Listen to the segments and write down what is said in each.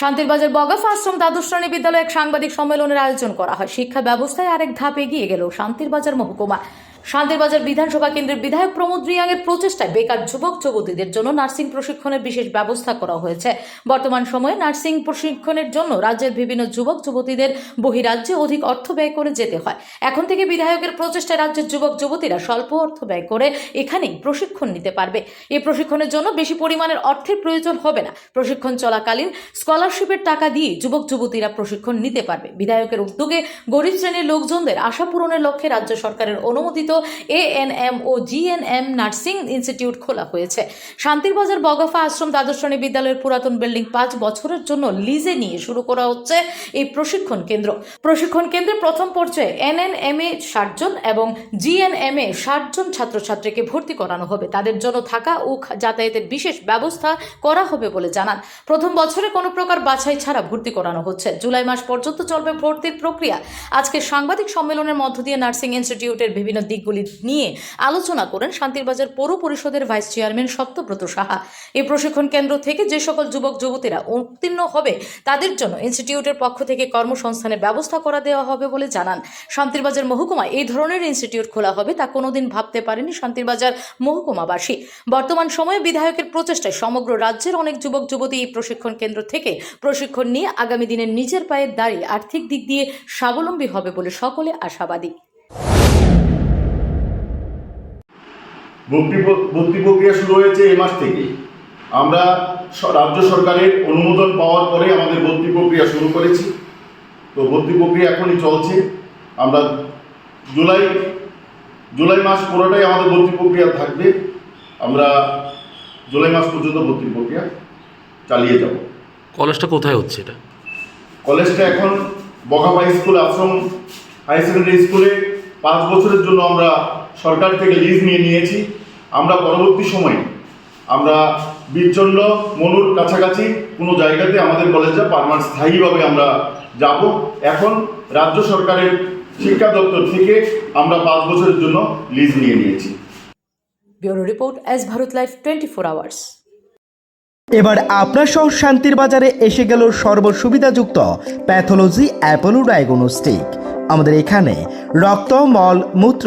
শান্তিরবাজার বগাফ আশ্রম দ্বাদশ শ্রেণি বিদ্যালয়ে এক সাংবাদিক সম্মেলনের আয়োজন করা হয়। শিক্ষা ব্যবস্থায় আরেক ধাপ এগিয়ে গেল শান্তিরবাজার মহকুমা। শান্তিরবাজার বিধানসভা কেন্দ্রের বিধায়ক প্রমোদ রিয়াংয়ের প্রচেষ্টায় বেকার যুবক যুবতীদের জন্য নার্সিং প্রশিক্ষণের বিশেষ ব্যবস্থা করা হয়েছে। বর্তমান সময়ে নার্সিং প্রশিক্ষণের জন্য রাজ্যের বিভিন্ন যুবক যুবতীদের বহিরাজ্যে অধিক অর্থ ব্যয় করে যেতে হয়। এখন থেকে বিধায়কের প্রচেষ্টায় রাজ্যের যুবক যুবতীরা স্বল্প অর্থ ব্যয় করে এখানেই প্রশিক্ষণ নিতে পারবে। এই প্রশিক্ষণের জন্য বেশি পরিমাণের অর্থের প্রয়োজন হবে না। প্রশিক্ষণ চলাকালীন স্কলারশিপের টাকা দিয়ে যুবক যুবতীরা প্রশিক্ষণ নিতে পারবে। বিধায়কের উদ্যোগে গরিব শ্রেণির লোকজনদের আশা পূরণের লক্ষ্যে রাজ্য সরকারের অনুমোদিত এএনএম ও জিএনএম নার্সিং ইনস্টিটিউট খোলা হয়েছে। শান্তিরবাজার বগফা আশ্রম দ্বাদশ বিদ্যালয়ের পুরাতন বিল্ডিং পাঁচ বছরের জন্য লিজে নিয়ে শুরু করা হচ্ছে এই প্রশিক্ষণ কেন্দ্র। প্রশিক্ষণ কেন্দ্রে প্রথম পর্যায়ে এনএনএমএ ষাট জন এবং জিএনএমএ ষাট জন ছাত্রছাত্রীকে ভর্তি করানো হবে। তাদের জন্য থাকা ও যাতায়াতের বিশেষ ব্যবস্থা করা হবে বলে জানান। প্রথম বছরে কোনো প্রকার বাছাই ছাড়া ভর্তি করানো হচ্ছে। জুলাই মাস পর্যন্ত চলবে ভর্তির প্রক্রিয়া। আজকে সাংবাদিক সম্মেলনের মধ্য দিয়ে নার্সিং ইনস্টিটিউটের বিভিন্ন দিকগুলি নিয়ে আলোচনা করেন শান্তিরবাজার পৌর পরিষদের ভাইস চেয়ারম্যান সত্যব্রত সাহা। এই প্রশিক্ষণ কেন্দ্র থেকে যে সকল যুবক, যুবতীরা উত্তীর্ণ হবে, তাদের জন্য ইনস্টিটিউটের পক্ষ থেকে কর্মসংস্থানের ব্যবস্থা করা দেওয়া হবে বলে জানান। শান্তিরবাজার মহকুমায় এই ধরনের ইনস্টিটিউট খোলা হবে তা কোনোদিন ভাবতে পারেনি শান্তিরবাজার মহকুমাবাসী। বর্তমান সময়ে বিধায়কের প্রচেষ্টায় সমগ্র রাজ্যের অনেক যুবক, যুবতী এই প্রশিক্ষণ কেন্দ্র থেকে প্রশিক্ষণ নিয়ে আগামী দিনে নিজের পায়ে দাঁড়িয়ে আর্থিক দিক দিয়ে স্বাবলম্বী হবে বলে সকলে আশাবাদী। ভর্তি ভর্তি প্রক্রিয়া শুরু হয়েছে এই মাস থেকে। আমরা রাজ্য সরকারের অনুমোদন পাওয়ার পরে আমাদের ভর্তি প্রক্রিয়া শুরু করেছি। তো ভর্তি প্রক্রিয়া এখনই চলছে। আমরা জুলাই জুলাই মাস পুরোটাই আমাদের ভর্তি প্রক্রিয়া থাকবে। আমরা জুলাই মাস পর্যন্ত ভর্তি প্রক্রিয়া চালিয়ে যাব। কলেজটা কোথায় হচ্ছে এটা? কলেজটা এখন Bagafa school Ashram high secondary স্কুলে পাঁচ বছরের জন্য আমরা সরকার থেকে লিজ নিয়ে নিয়েছি। আমরা পরবর্তী সময়ে আমরা বীরচন্দ্র মনুর কাছাকাছি কোনো জায়গাতে আমাদের কলেজে পারমানেন্ট স্থায়ীভাবে আমরা যাব। এখন রাজ্য সরকারের শিক্ষা দপ্তর থেকে আমরা পাঁচ বছরের জন্য লিজ নিয়ে নিয়েছি। Bureau report S Bharat life twenty four hours. এবার আপনার সহ শান্তির বাজারে এসে গেল সর্বসুবিধাযুক্ত প্যাথোলজি অ্যাপোলো ডায়াগনস্টিক। আমাদের এখানে রক্ত মল মূত্র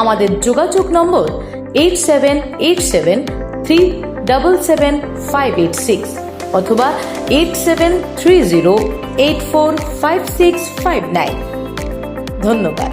আমাদের যোগাযোগ নম্বর eight seven eight seven three double seven five eight six অথবা eight seven three zero eight four five six five nine. ধন্যবাদ।